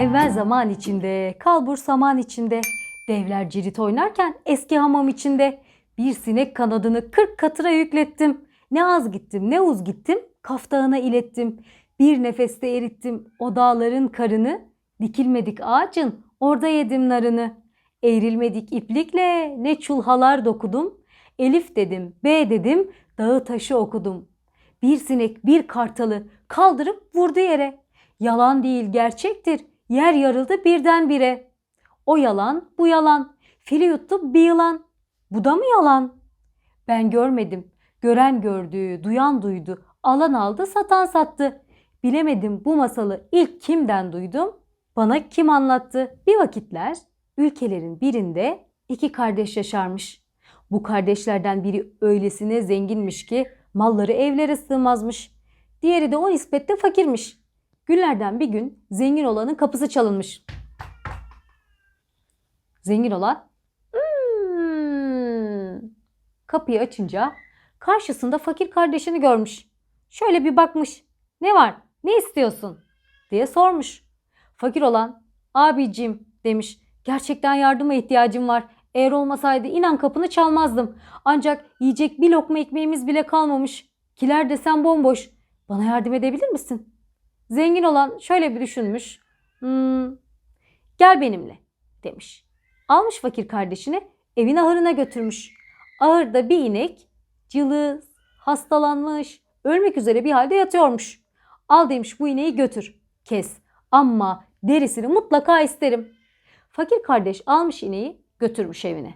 Evvel zaman içinde, kalbur saman içinde, devler cirit oynarken eski hamam içinde, bir sinek kanadını kırk katıra yüklettim. Ne az gittim ne uz gittim, kaftağına ilettim. Bir nefeste erittim o dağların karını, dikilmedik ağacın orada yedim narını. Eğrilmedik iplikle ne çulhalar dokudum, Elif dedim, B dedim, dağı taşı okudum. Bir sinek bir kartalı kaldırıp vurdu yere. Yalan değil gerçektir. Yer yarıldı birdenbire. O yalan bu yalan. Fili yuttu bir yılan. Bu da mı yalan? Ben görmedim. Gören gördü, duyan duydu. Alan aldı, satan sattı. Bilemedim bu masalı ilk kimden duydum? Bana kim anlattı? Bir vakitler ülkelerin birinde iki kardeş yaşarmış. Bu kardeşlerden biri öylesine zenginmiş ki malları evlere sığmazmış. Diğeri de o nispette fakirmiş. Günlerden bir gün zengin olanın kapısı çalınmış. Zengin olan "Hmm." kapıyı açınca karşısında fakir kardeşini görmüş. Şöyle bir bakmış. Ne var? Ne istiyorsun? diye sormuş. Fakir olan abicim demiş. Gerçekten yardıma ihtiyacım var. Eğer olmasaydı inan kapını çalmazdım. Ancak yiyecek bir lokma ekmeğimiz bile kalmamış. Kiler desen bomboş. Bana yardım edebilir misin? Zengin olan şöyle bir düşünmüş. "Hmm, gel benimle demiş. Almış fakir kardeşini evin ahırına götürmüş. Ahırda bir inek cılız, hastalanmış, ölmek üzere bir halde yatıyormuş. Al demiş bu ineği götür, kes. Ama derisini mutlaka isterim. Fakir kardeş almış ineği götürmüş evine.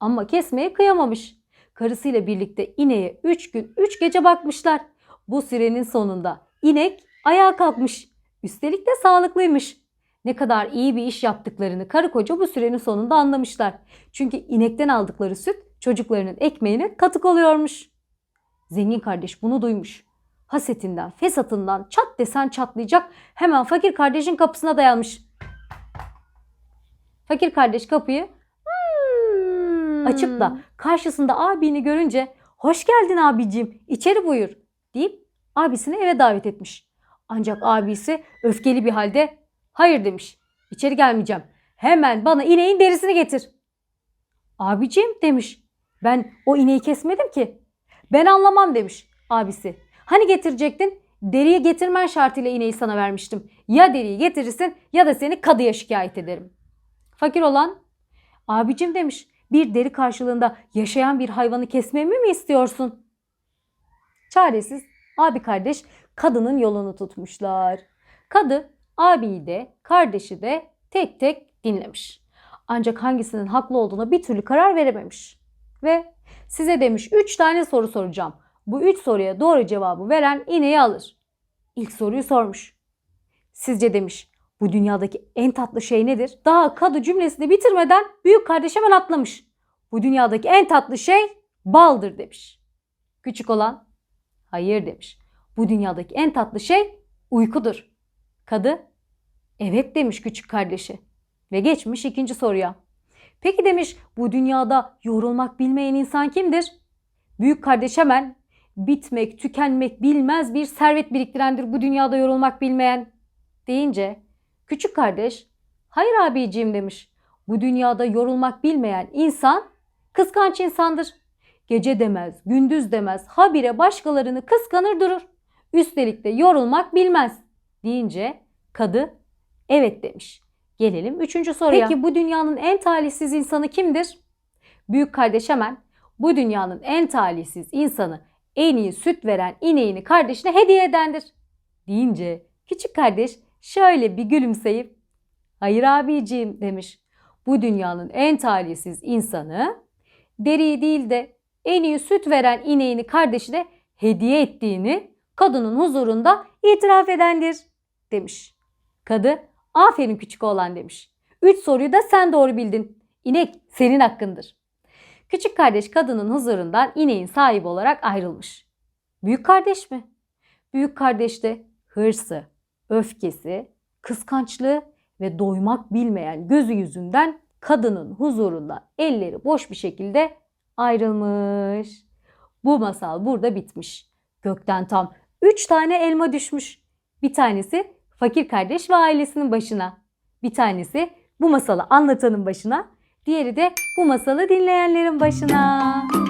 Ama kesmeye kıyamamış. Karısıyla birlikte ineğe 3 gün 3 gece bakmışlar. Bu sürenin sonunda inek ayağa kalkmış. Üstelik de sağlıklıymış. Ne kadar iyi bir iş yaptıklarını karı koca bu sürenin sonunda anlamışlar. Çünkü inekten aldıkları süt çocuklarının ekmeğine katık oluyormuş. Zengin kardeş bunu duymuş. Hasetinden, fesatından çat desen çatlayacak hemen fakir kardeşin kapısına dayanmış. Fakir kardeş kapıyı Hmm. açıp da karşısında abini görünce hoş geldin abicim içeri buyur deyip abisini eve davet etmiş. Ancak abisi öfkeli bir halde hayır demiş içeri gelmeyeceğim hemen bana ineğin derisini getir. Abicim demiş ben o ineği kesmedim ki ben anlamam demiş abisi. Hani getirecektin deriyi getirmen şartıyla ineği sana vermiştim. Ya deriyi getirirsin ya da seni kadıya şikayet ederim. Fakir olan abicim demiş bir deri karşılığında yaşayan bir hayvanı kesmemi mi istiyorsun? Çaresiz abi kardeş kadının yolunu tutmuşlar. Kadı abiyi de kardeşi de tek tek dinlemiş. Ancak hangisinin haklı olduğuna bir türlü karar verememiş. Ve size demiş 3 tane soru soracağım. Bu 3 soruya doğru cevabı veren ineği alır. İlk soruyu sormuş. Sizce demiş bu dünyadaki en tatlı şey nedir? Daha kadı cümlesini bitirmeden büyük kardeş hemen atlamış. Bu dünyadaki en tatlı şey baldır demiş. Küçük olan hayır demiş. Bu dünyadaki en tatlı şey uykudur. Kadı evet demiş küçük kardeşi ve geçmiş ikinci soruya. Peki demiş bu dünyada yorulmak bilmeyen insan kimdir? Büyük kardeş hemen bitmek, tükenmek bilmez bir servet biriktirendir bu dünyada yorulmak bilmeyen deyince küçük kardeş hayır abiciğim demiş. Bu dünyada yorulmak bilmeyen insan kıskanç insandır. Gece demez, gündüz demez, habire başkalarını kıskanır durur. Üstelik de yorulmak bilmez deyince kadı evet demiş. Gelelim üçüncü soruya. Peki bu dünyanın en talihsiz insanı kimdir? Büyük kardeş hemen bu dünyanın en talihsiz insanı en iyi süt veren ineğini kardeşine hediye edendir. Deyince küçük kardeş şöyle bir gülümseyip hayır abiciğim demiş. Bu dünyanın en talihsiz insanı deriyi değil de en iyi süt veren ineğini kardeşine hediye ettiğini kadının huzurunda itiraf edendir demiş. Kadı aferin küçük oğlan demiş. Üç soruyu da sen doğru bildin. İnek senin hakkındır. Küçük kardeş kadının huzurundan ineğin sahibi olarak ayrılmış. Büyük kardeş mi? Büyük kardeş de hırsı, öfkesi, kıskançlığı ve doymak bilmeyen gözü yüzünden kadının huzurunda elleri boş bir şekilde ayrılmış. Bu masal burada bitmiş. Gökten tam 3 tane elma düşmüş. Bir tanesi fakir kardeş ve ailesinin başına. Bir tanesi bu masalı anlatanın başına, diğeri de bu masalı dinleyenlerin başına.